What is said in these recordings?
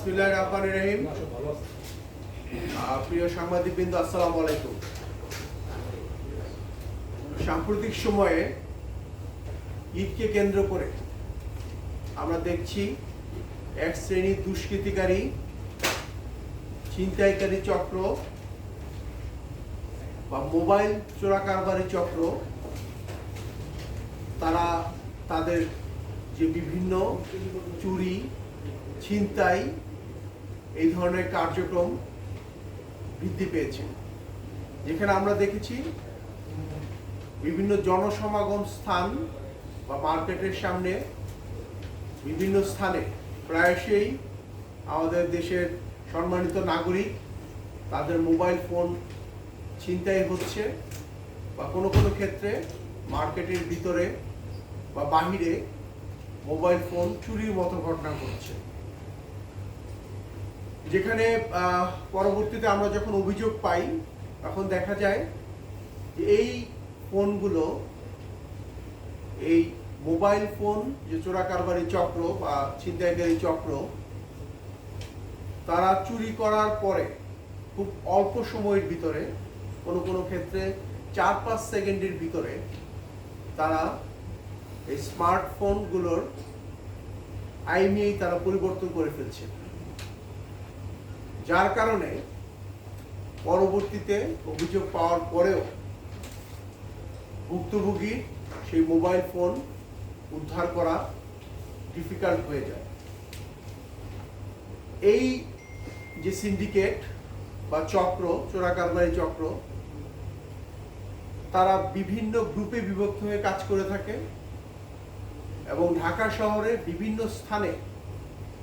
রহিম। প্রিয় সাংবাদিকবৃন্দ, আসসালামু আলাইকুম। সাম্প্রতিক সময়ে ঈদকে কেন্দ্র করে আমরা দেখছি এক শ্রেণির দুষ্কৃতিকারী, ছিনতাইকারী চক্র বা মোবাইল চোরা কারবারি চক্র। তারা তাদের যে বিভিন্ন চুরি, ছিনতাই এই ধরনের কার্যক্রম বৃদ্ধি পেয়েছে। যেখানে আমরা দেখেছি বিভিন্ন জনসমাগম স্থান বা মার্কেটের সামনে বিভিন্ন স্থানে প্রায়শই আমাদের দেশের সম্মানিত নাগরিক তাদের মোবাইল ফোন ছিনতাই হচ্ছে বা কোনো কোনো ক্ষেত্রে মার্কেটের ভিতরে বা বাহিরে মোবাইল ফোন চুরির মতো ঘটনা ঘটছে। যেখানে পরবর্তীতে আমরা যখন অভিযোগ পাই, তখন দেখা যায় যে এই ফোনগুলো, এই মোবাইল ফোন, যে চোরা কারবারি চক্র বা ছিনতাইকারী চক্র, তারা চুরি করার পরে খুব অল্প সময়ের ভিতরে, কোনো কোনো ক্ষেত্রে চার পাঁচ সেকেন্ডের ভিতরে তারা এই স্মার্টফোনগুলোর আইনিয়েই তারা পরিবর্তন করে ফেলছে। যার কারণে পরবর্তীতে অভিযোগ পাওয়ার পরেও ভুক্তভোগীর সেই মোবাইল ফোন উদ্ধার করা ডিফিকাল্ট হয়ে যায়। এই যে সিন্ডিকেট বা চক্র চোরা কারবারি চক্র, তারা বিভিন্ন গ্রুপে বিভক্ত হয়ে কাজ করে থাকে এবং ঢাকা শহরে বিভিন্ন স্থানে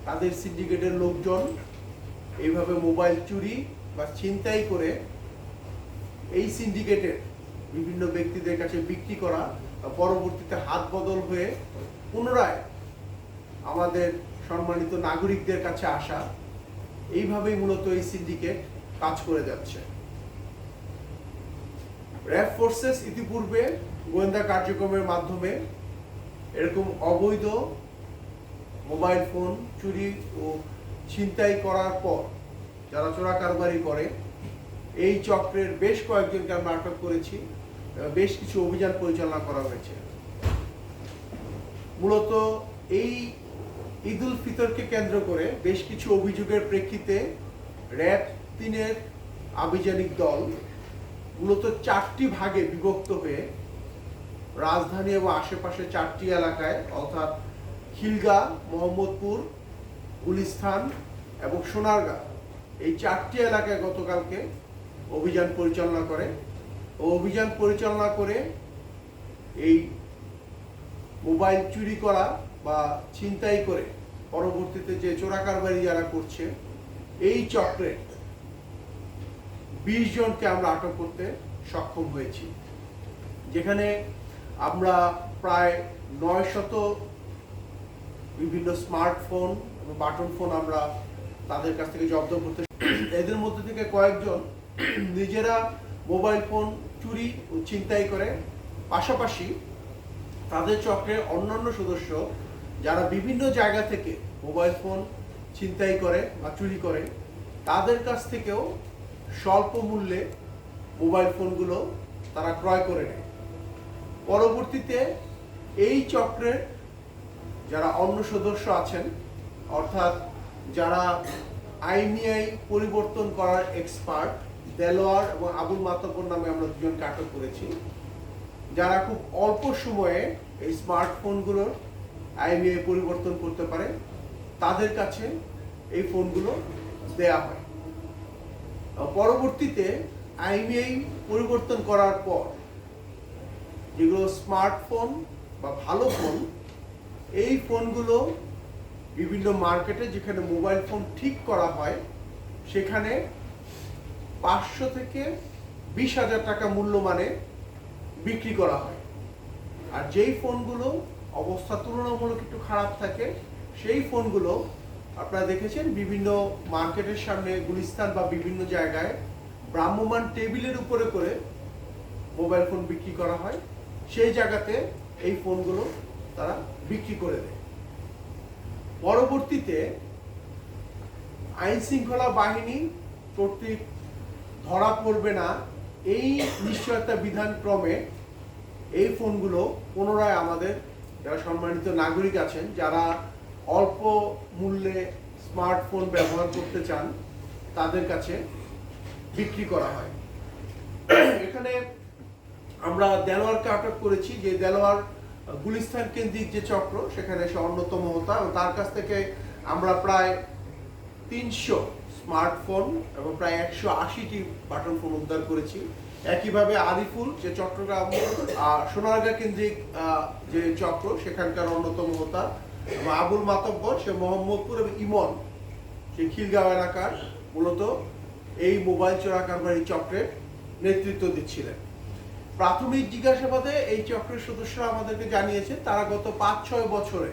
তাদের সিন্ডিকেটের লোকজন এইভাবে মোবাইল চুরি বা ছিনতাই করে এই সিন্ডিকেটের বিভিন্ন ব্যক্তিদের কাছে বিক্রি করা পরবর্তীতে হাত বদল হয়ে পুনরায় আমাদের সম্মানিত নাগরিকদের কাছে আসা, এইভাবেই মূলত এই সিন্ডিকেট কাজ করে যাচ্ছে। র্যাব ফোর্সেস ইতিপূর্বে গোয়েন্দা কার্যক্রমের মাধ্যমে এরকম অবৈধ মোবাইল ফোন চুরি ও ছিনতাই করার পর যারা চোরা কারবারি করে, এই চক্রের বেশ কয়েকজনকে আমরা আটক করেছি বেশ কিছু অভিযান পরিচালনা করা হয়েছে। মূলত এই ঈদ উল ফিতরকে কেন্দ্র করে বেশ কিছু অভিযোগের প্রেক্ষিতে র্যাব তিনের আভিযানিক দল মূলত চারটি ভাগে বিভক্ত হয়ে রাজধানী এবং আশেপাশে চারটি এলাকায়, অর্থাৎ খিলগা, মোহাম্মদপুর গুলিস্থান এবং সোনারগাঁ। এই চারটি এলাকায় গতকালকে অভিযান পরিচালনা করে। ও অভিযান পরিচালনা করে এই মোবাইল চুরি করা বা ছিনতাই করে পরবর্তীতে যে চোরাকারবারি যারা করছে, এই চক্রে বিশ জনকে আমরা আটক করতে সক্ষম হয়েছি। যেখানে আমরা প্রায় নয় শত বিভিন্ন স্মার্টফোন বাটন ফোন আমরা তাদের কাছ থেকে জব্দ করতে এদের মধ্যে থেকে কয়েকজন নিজেরা মোবাইল ফোন চুরি ও ছিনতাই করে। পাশাপাশি তাদের চক্রের অন্যান্য সদস্য যারা বিভিন্ন জায়গা থেকে মোবাইল ফোন ছিনতাই করে বা চুরি করে, তাদের কাছ থেকেও স্বল্প মূল্যে মোবাইল ফোনগুলো তারা ক্রয় করে নেয়। পরবর্তীতে এই চক্রের যারা অন্য সদস্য আছেন অর্থাৎ যারা আইনিআই পরিবর্তন করার এক্সপার্ট দেলোয়ার এবং আবুল মাতব্বর নামে আমরা দুজনকে আটক করেছি, যারা খুব অল্প সময়ে এই স্মার্টফোনগুলোর আইনিআই পরিবর্তন করতে পারে, তাদের কাছে এই ফোনগুলো দেয়া হয়। পরবর্তীতে আইনিআই পরিবর্তন করার পর যেগুলো স্মার্টফোন বা ভালো ফোন এই ফোনগুলো বিভিন্ন মার্কেটে যেখানে মোবাইল ফোন ঠিক করা হয়, সেখানে পাঁচশো থেকে বিশ হাজার টাকা মূল্যমানে বিক্রি করা হয়। আর যেই ফোনগুলো অবস্থা তুলনামূলক একটু খারাপ থাকে, সেই ফোনগুলো আপনারা দেখেছেন বিভিন্ন মার্কেটের সামনে গুলিস্তান বা বিভিন্ন জায়গায় ভ্রাম্যমান টেবিলের উপরে করে মোবাইল ফোন বিক্রি করা হয়। সেই জায়গাতে এই ফোনগুলো তারা বিক্রি করে দেয়। পরবর্তীতে আইন শৃঙ্খলা বাহিনী কর্তৃক ধরা পড়বে না। এই নিশ্চয়তা বিধান ক্রমে এই ফোনগুলো পুনরায় আমাদের যারা সম্মানিত নাগরিক আছেন, যারা অল্প মূল্যে স্মার্টফোন ব্যবহার করতে চান, তাদের কাছে বিক্রি করা হয়। এখানে আমরা দেলোয়ারকে আটক করেছি। যে দেলোয়ার গুলিস্তান কেন্দ্রিক যে চক্র, সেখানে সে অন্যতম হতা এবং তার কাছ থেকে আমরা প্রায় তিনশো স্মার্টফোন এবং প্রায় একশো আশিটি বাটন ফোন উদ্ধার করেছি। একইভাবে আরিফুল যে চট্টগ্রাম সোনারগাঁ কেন্দ্রিক যে চক্র, সেখানকার অন্যতম হতা এবং আবুল মাতব্বর, সে মোহাম্মদপুর এবং ইমন, সে খিলগাঁও এলাকার। মূলত এই মোবাইল চোরা কারবারি চক্রের নেতৃত্ব দিচ্ছিলেন। প্রাথমিক জিজ্ঞাসাবাদে এই চক্রের সদস্যরা আমাদেরকে জানিয়েছে, তারা গত পাঁচ ছয় বছরে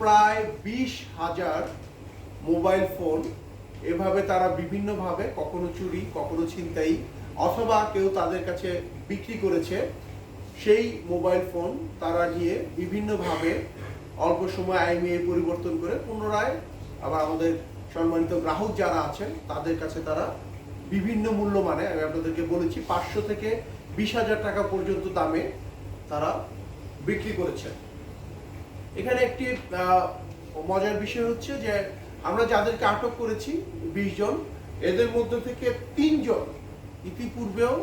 প্রায় বিশ হাজার মোবাইল ফোন এভাবে তারা বিভিন্নভাবে কখনো চুরি, কখনো ছিনতাই অথবা কেউ তাদের কাছে বিক্রি করেছে, সেই মোবাইল ফোন তারা নিয়ে বিভিন্নভাবে অল্প সময় আইমিএ পরিবর্তন করে পুনরায় আবার আমাদের সম্মানিত গ্রাহক যারা আছেন, তাদের কাছে তারা বিভিন্ন মূল্য মানে আমি আপনাদেরকে বলেছি, পাঁচশো থেকে বিশ হাজার টাকা পর্যন্ত দামে তারা বিক্রি করেছেন এখানে একটি মজার বিষয় হচ্ছে যে আমরা যাদেরকে আটক করেছি, বিশ জন, এদের মধ্যে থেকে তিনজন ইতিপূর্বেও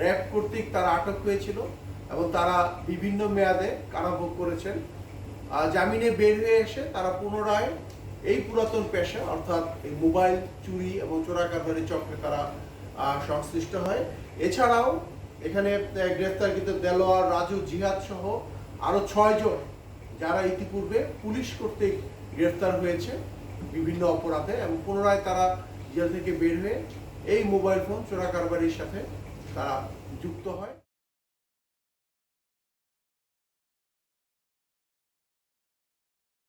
র্যাব কর্তৃক তারা আটক হয়েছিল এবং তারা বিভিন্ন মেয়াদে কারাভোগ করেছেন। জামিনে বের হয়ে এসে তারা পুনরায় এই পুরাতন পেশা, অর্থাৎ এই মোবাইল, চুরি এবং চোরা কারবারি চক্রে তারা সংশ্লিষ্ট হয়। এছাড়াও এখানে গ্রেফতার গ্রেফতারকৃত দেলোয়ার, রাজু জিহাদ সহ আরও ছয় জন যারা ইতিপূর্বে পুলিশ কর্তৃক গ্রেফতার হয়েছে বিভিন্ন অপরাধে এবং পুনরায় তারা জেল থেকে বের হয়ে এই মোবাইল ফোন চোরা কারবারির সাথে তারা যুক্ত হয়।